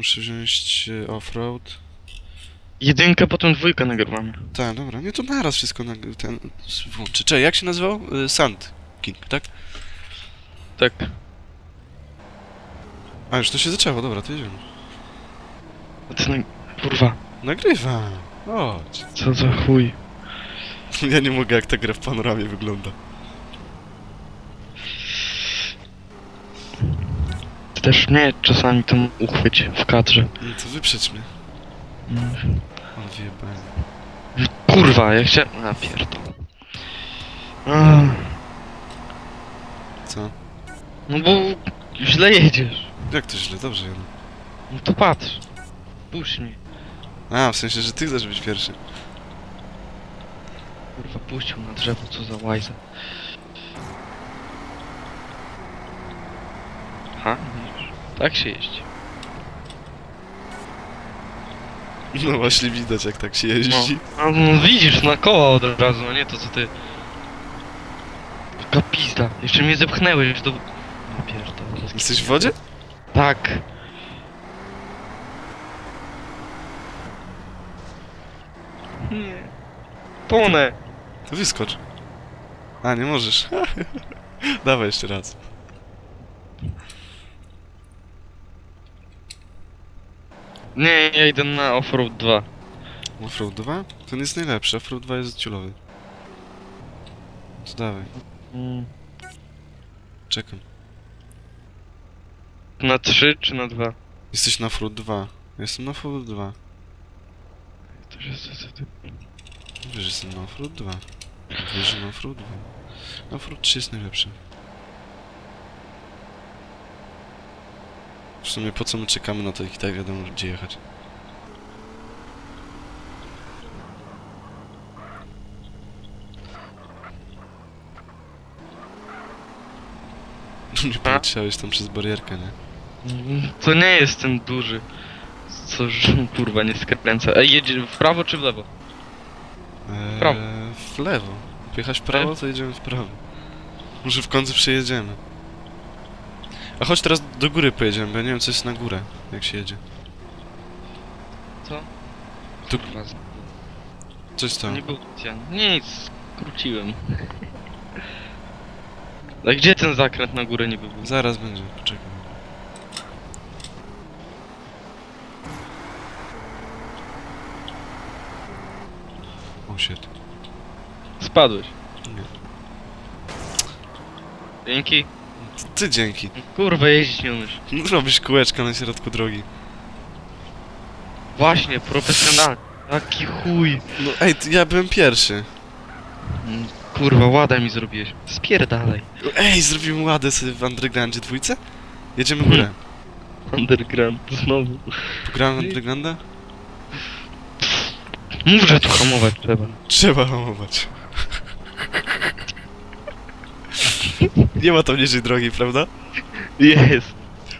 muszę wziąć e, offroad. Jedynkę, potem dwójkę nagrywamy. Tak, dobra, nie to naraz wszystko na ten włączę. Czekaj, jak się nazywał? E, Sand King, tak? Tak. A już to się zaczęło, dobra, to jedziemy. A ty na... Kurwa, Nagrywam. Chodź. co za chuj. Ja nie mogę jak ta gra w panoramie wygląda. Też mnie czasami tam uchwyć w kadrze. No to wyprzedź mnie. On wyjebałem. Kurwa, ja chciałem... A, pierdol. A, Co? No bo źle jedziesz. Jak to źle? Dobrze jadę. No to patrz. Puść mnie. A, w sensie, że ty chcesz być pierwszy. Kurwa, puścił na drzewo, co za łajza. Ha, widzisz. Tak się jeździ. No właśnie widać jak tak się jeździ. No, a no widzisz, na koła od razu, a nie to co ty... Taka pizda. Jeszcze mnie zepchnęłeś do... No pierdolę. Jesteś w wodzie? Tak. Nie. Tonę. To wyskocz. A, nie możesz. Dawaj jeszcze raz. Nie, ja idę na offroad 2. Offroad 2? Ten jest najlepszy, Offroad 2 jest ciulowy. To dawaj, Mm. czekam. Na 3 czy na 2? Jesteś na Offroad 2. Jestem na Offroad 2. To jest... Wiesz, że jestem na Offroad 2. Wiesz, że na Offroad 2. Offroad 3 jest najlepszy. W sumie po co my czekamy na to, jak i tak wiadomo, gdzie jechać. Nie poleciałeś tam przez barierkę, nie? Mm, To nie jest ten duży. Co, kurwa nie skręca. Ej, jedzie w prawo czy w lewo? Eee, prawo. W lewo. Jechać w prawo, to jedziemy w prawo. Może w końcu przejedziemy. A chodź teraz do góry pojedziemy, bo ja nie wiem co jest na górę, jak się jedzie. Co? Tu- Kurwa, z- Coś tam. nie był Lucian. Nic, skróciłem. A gdzie ten zakręt na górę niby był? Zaraz będzie, poczekaj. O shit. Spadłeś. Nie. Dzięki. Ty dzięki. Kurwa, jeździć nie umiesz. Robisz kółeczka na środku drogi. Właśnie, profesjonalny. Taki chuj. No ej, ty- ja byłem pierwszy. Mm, Kurwa, łada mi zrobiłeś. Spierdalaj. Ej, zrobimy ładę sobie w Undergroundzie dwójce? Jedziemy górę. Underground, znowu. Pogramy w Undergrounda? Mów, że tu hamować trzeba. Trzeba hamować. Nie ma tam niżej drogi, prawda? Jest.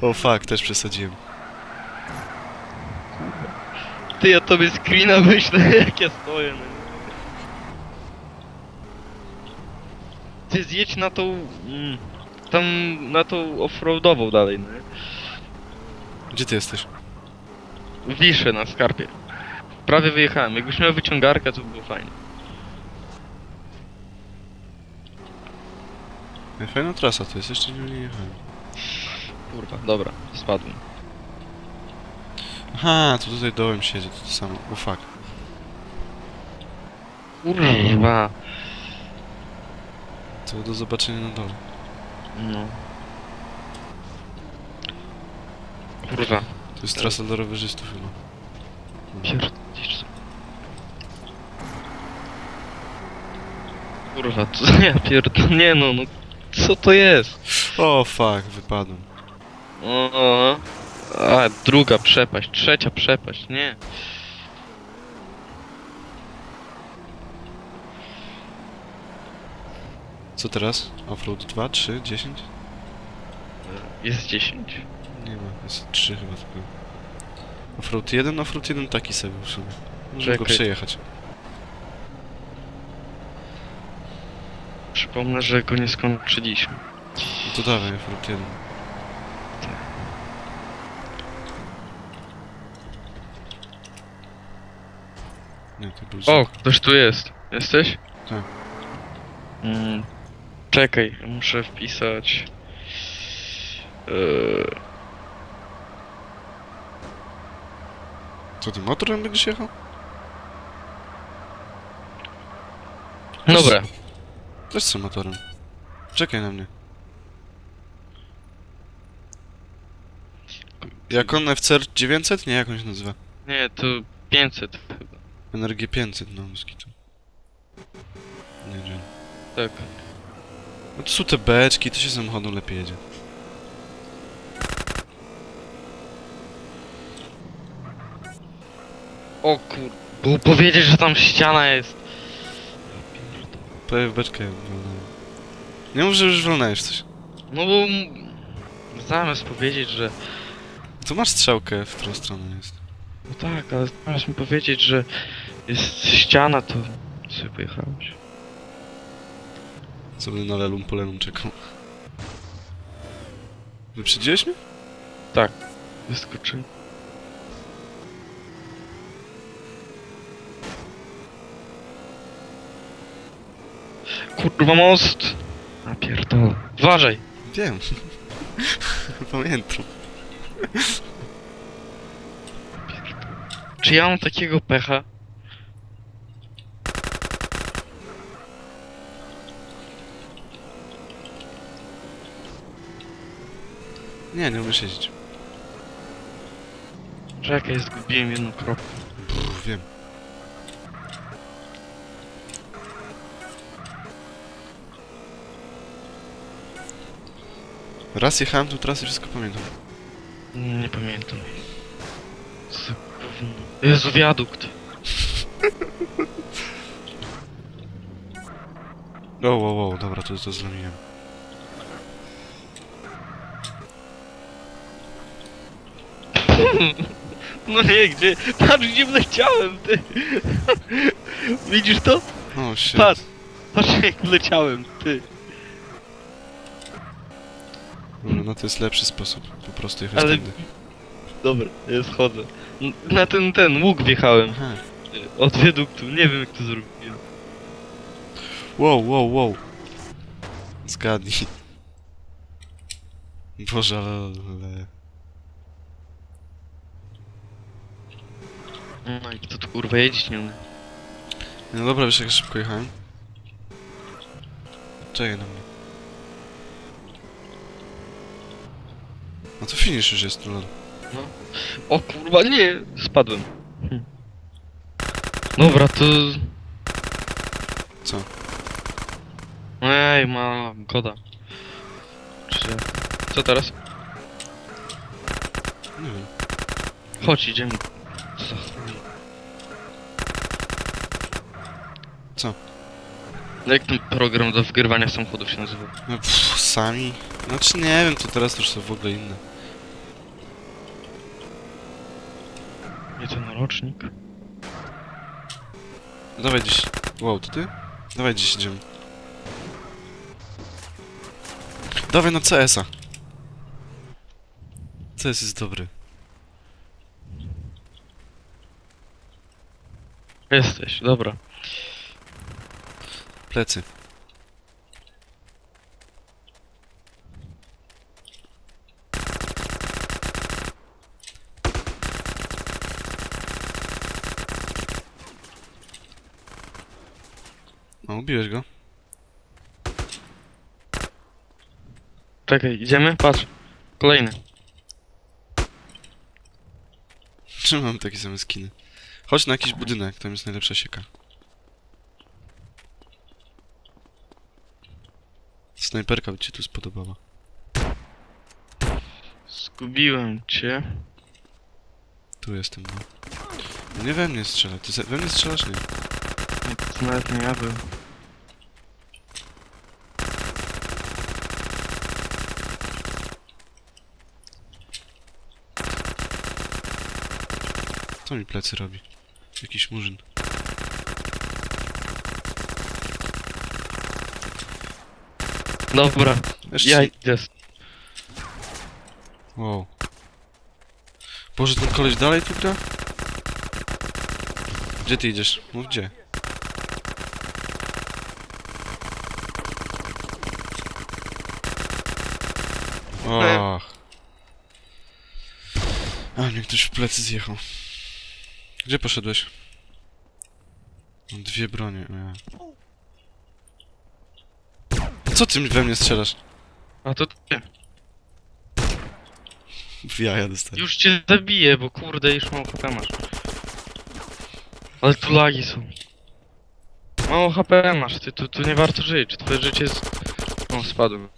O fuck, też przesadziłem. Ty, ja tobie screena wyślę, jak ja stoję. No. Ty zjedź na tą... Mm, tam na tą offroadową dalej, no. Gdzie ty jesteś? Wiszę na skarpie. Prawie wyjechałem. Jakbyś miał wyciągarkę, to by było fajnie. Ej, Fajna trasa to jest, jeszcze nie jechałem. Kurwa, dobra, spadłem. Aha, to tutaj dołem się jedzie, to to samo. O fuck. Kurwa. To do zobaczenia na dole. No. Kurwa. To jest trasa dla rowerzystów chyba. Pierdzisz co? Kurwa, co ja pierdolę, nie no, no co to jest? O fuck, wypadłem. O, a druga przepaść, trzecia przepaść, nie. Co teraz? Offroad 2, 3, 10? Jest 10. Nie ma, jest 3 chyba tylko. Offroad 1, offroad 1 taki sobie w sumie. Żeby go Czekaj. przejechać. Przypomnę, że go nie skończyliśmy. No to dawaj, front jeden. Nie, to był O, ktoś tu jest. Jesteś? Tak. Mm, czekaj, muszę wpisać. E, Co ty motorem będziesz jechał? Dobra, też co motorem. Czekaj na mnie. Jak on FCR 900? Nie, jak on się nazywa? nie, to 500 chyba. Energię 500, no moskitu. Nie wiem. Tak. No to są te beczki, to się samochodem lepiej jedzie. O kur... Było powiedzieć, że tam ściana jest. Prawie w beczkę wolnałem. Nie mów, że już wolnajesz coś. No bo... m- Zamiast powiedzieć, że... To masz strzałkę, w którą stronę jest. No tak, ale zamiast mi powiedzieć, że jest ściana, to sobie pojechałeś. Co będę na lelum po lelum czekał. Wyprzedziłeś mnie? Wyskoczyłem. Kurwa most! A pierdolę. Uważaj! Wiem. Pamiętam. Czy ja mam takiego pecha? Nie, nie umiesz jeździć. Czekaj, zgubiłem jedną kropkę. Brr, wiem. Raz jechałem tu trasy, wszystko pamiętam. Nie, nie pamiętam. Co za gówno. Jezu, wiadukt. O, wow, wow, dobra, to, to zlamiłem. No nie, gdzie? Patrz, gdzie wleciałem, ty! Widzisz to? O, shit. Patrz! Patrz, jak wleciałem, ty! Dobra, no to jest lepszy sposób. Po prostu jechać Ale... tędy. Dobra, ja schodzę. N- Na ten, ten łuk wjechałem. Aha. Od wiaduktu, nie wiem jak to zrobiłem. Wow, wow, wow. Zgadnij. Boże, ale... ale... No i kto tu kurwa jeździć nie umie. No dobra, wiesz jak szybko jechałem? Czekaj na mnie. No to finish już jest, lol. O kurwa, nie! Spadłem. Hm. Dobra, to... Co? Ej, ma goda. Czy... Co teraz? Nie wiem. Chodź, idziemy. Co. Co? Jak ten program do wgrywania samochodów się nazywa? No pff, sami? Znaczy nie wiem, to teraz to już są w ogóle inne. Nie ten rocznik. Dawaj dziś. Wow, to ty? Dawaj dziś idziemy. Dawaj na CS-a. CS jest dobry. Jesteś, dobra. Plecy. O, ubiłeś go. Czekaj, idziemy? Patrz. Kolejny. Czemu mam takie same skiny? Chodź na jakiś budynek, tam jest najlepsza sieka. Snajperka by ci tu spodobała. Zgubiłem cię. Tu jestem, no. No nie we mnie strzelaj, ty ze- we mnie strzelasz? Nie. Nie, To nawet nie ja był. Co mi plecy robi? Jakiś murzyn. Dobra, Jeszcze... ja idę. Wow. Boże, ten koleś dalej tu gra? Gdzie ty idziesz? Mów gdzie. Och. A mnie ktoś w plecy zjechał. Gdzie poszedłeś? Mam dwie bronie. ja. Co ty we mnie strzelasz? A to ty. W jaja dostałem. Już cię zabiję, bo kurde, już mało HP masz. Ale tu lagi są. Mało HP masz, ty tu, tu nie warto żyć, twoje życie jest... O, spadłem.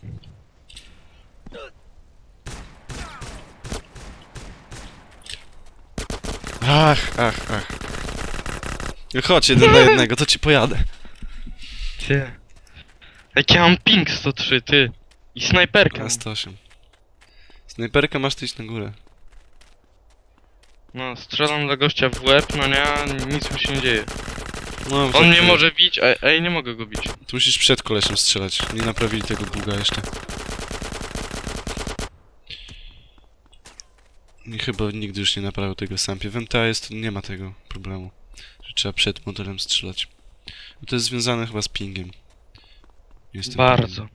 Ach, ach, ach. No Chodź jeden na jednego, to ci pojadę. Ty. Jak ja mam ping 103, ty. I snajperkę. Na 108. Snajperkę masz ty iść na górę. No, strzelam do gościa w łeb, no nie, a nic mu się nie dzieje. No, On mnie może bić, a, a ja nie mogę go bić. Tu musisz przed kolesiem strzelać. Nie naprawili tego buga jeszcze. I chyba nigdy już nie naprawił tego sampie. W MTA jest, nie ma tego problemu. Że trzeba przed modelem strzelać. To jest związane chyba z pingiem. Jestem Bardzo.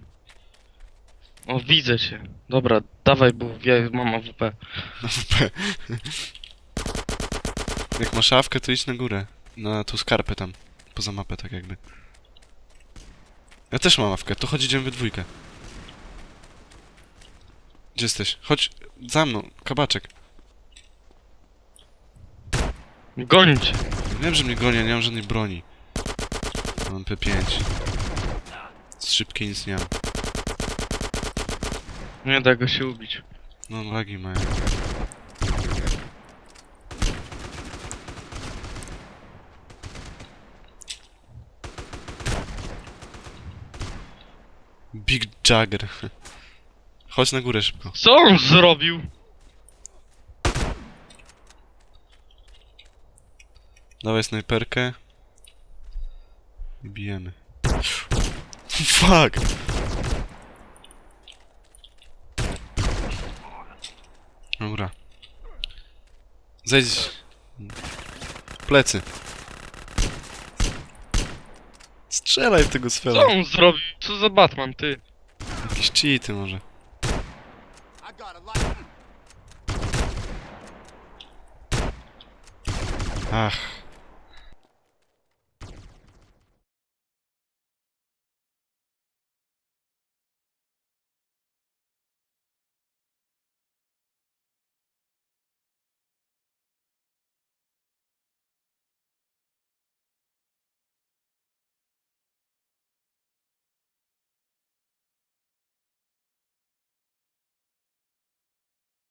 O, widzę cię. Dobra, dawaj, bo ja mam AWP. Na WP. Jak masz szafkę, to idź na górę. Na tą skarpę tam. Poza mapę, tak jakby. Ja też mam ławkę, to chodź idziemy we dwójkę. Gdzie jesteś? Chodź za mną, kabaczek. Gonię cię. Wiem, że mnie gonią, nie mam żadnej broni. Mam P5. Z szybkiej nic nie mam. Nie da go się ubić. No, lagi mają. Big Jagger. Chodź na górę szybko. Co on zrobił? Dawaj snajperkę. I bijemy. Fuck! Dobra. Zejdź. Plecy. Strzelaj w tego Co sfera. on zrobił? Co za Batman, ty? Jakieś cheaty może. Ach.